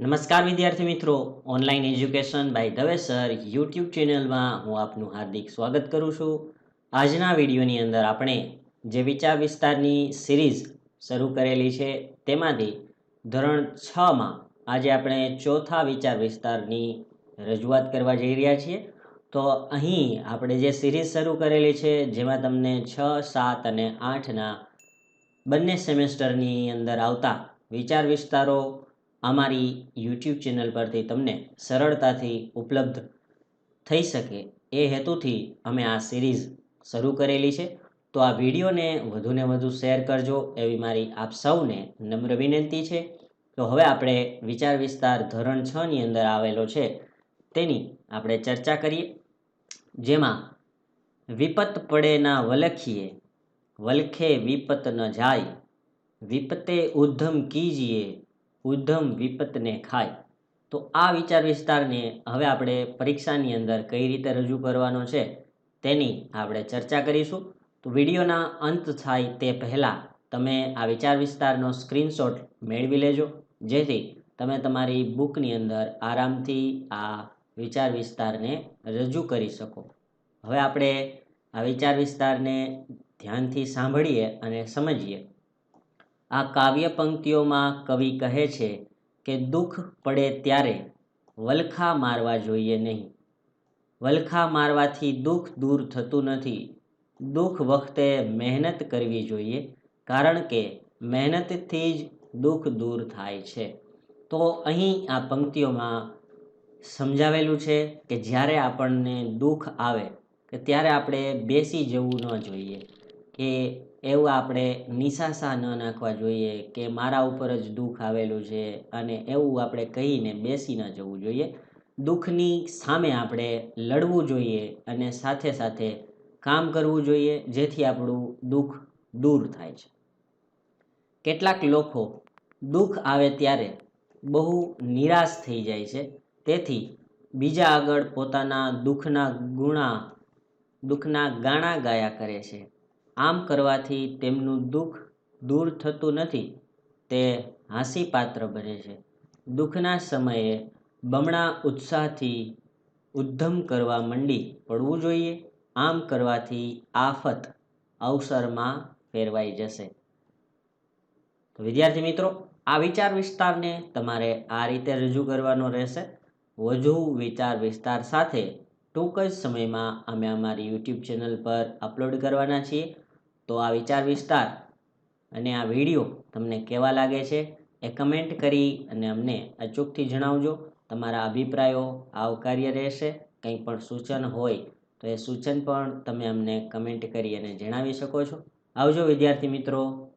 નમસ્કાર વિદ્યાર્થી મિત્રો. Online education by Dave sir YouTube ચેનલમાં હું આપનું હાર્દિક સ્વાગત કરું છું. આજના વિડીયોની અંદર આપણે જે વિચાર વિસ્તારની સિરીઝ શરૂ કરેલી છે તેમાંથી ધોરણ છમાં આજે આપણે ચોથા વિચાર વિસ્તારની રજૂઆત કરવા જઈ રહ્યા છીએ. તો અહીં આપણે જે સિરીઝ શરૂ કરેલી છે જેમાં તમને છ, સાત અને આઠના બંને સેમેસ્ટરની અંદર આવતા વિચાર વિસ્તારો અમારી યુટ્યુબ ચેનલ પરથી તમને સરળતાથી ઉપલબ્ધ થઈ શકે એ હેતુથી અમે આ સિરીઝ શરૂ કરેલી છે. તો આ વિડીયોને વધુને વધુ શેર કરજો એવી મારી આપ સૌને નમ્ર વિનંતી છે. તો હવે આપણે વિચાર વિસ્તાર ધોરણ છની અંદર આવેલો છે તેની આપણે ચર્ચા કરીએ. જેમાં વિપત પડે ના વલખીએ, વલખે વિપત ન જાય, વિપતે ઉદ્ધમ કીજીએ ઉદ્ધમ વિપતને ખાય. તો આ વિચાર વિસ્તારને હવે આપણે પરીક્ષાની અંદર કઈ રીતે રજૂ કરવાનો છે તેની આપણે ચર્ચા કરીશું. તો વિડીયોના અંત થાય તે પહેલાં તમે આ વિચાર વિસ્તારનો સ્ક્રીનશોટ મેળવી લેજો. જેથી તમે તમારી બુકની અંદર આરામથી આ વિચાર વિસ્તારને રજૂ કરી શકો. હવે આપણે આ વિચાર વિસ્તારને ધ્યાનથી સાંભળીએ અને સમજીએ. આ કાવ્ય પંક્તિઓમાં કવિ કહે છે કે દુઃખ પડે ત્યારે વલખા મારવા જોઈએ નહીં. વલખા મારવાથી દુઃખ દૂર થતું નથી. દુઃખ વખતે મહેનત કરવી જોઈએ કારણ કે મહેનતથી જ દુઃખ દૂર થાય છે. તો અહીં આ પંક્તિઓમાં સમજાવેલું છે કે જ્યારે આપણને દુઃખ આવે કે ત્યારે આપણે બેસી જવું ન જોઈએ. કે એવું આપણે નિશાસા ન નાખવા જોઈએ કે મારા ઉપર જ દુઃખ આવેલું છે અને એવું આપણે કહીને બેસી ન જવું જોઈએ. દુઃખની સામે આપણે લડવું જોઈએ અને સાથે સાથે કામ કરવું જોઈએ જેથી આપણું દુઃખ દૂર થાય છે. કેટલાક લોકો દુઃખ આવે ત્યારે બહુ નિરાશ થઈ જાય છે. તેથી બીજા આગળ પોતાના દુઃખના ગુણા, દુઃખના ગાણા ગાયા કરે છે. આમ કરવાથી તેમનું દુઃખ દૂર થતું નથી, તે હાંસીપાત્ર બને છે. દુઃખના સમયે બમણા ઉત્સાહથી ઉદ્ધમ કરવા મંડી પડવું જોઈએ, આમ કરવાથી આફત અવસરમાં ફેરવાઈ જશે. તો વિદ્યાર્થી મિત્રો, આ વિચાર વિસ્તારને તમારે આ રીતે રજૂ કરવાનો રહેશે. વધુ વિચાર વિસ્તાર સાથે ટૂંક જ સમયમાં અમે અમારી યુટ્યુબ ચેનલ પર અપલોડ કરવાના છીએ. તો આ વિચાર વિસ્તાર અને આ વીડિયો તમને કેવા લાગે છે એ કમેન્ટ કરી અને અમને અચૂકથી જણાવજો. તમારા અભિપ્રાયો, આવકાર્ય રહેશે, કંઈ પણ સૂચન હોય તો એ સૂચન પણ તમે અમને કમેન્ટ કરી અને જણાવી શકો છો. આવજો વિદ્યાર્થી મિત્રો.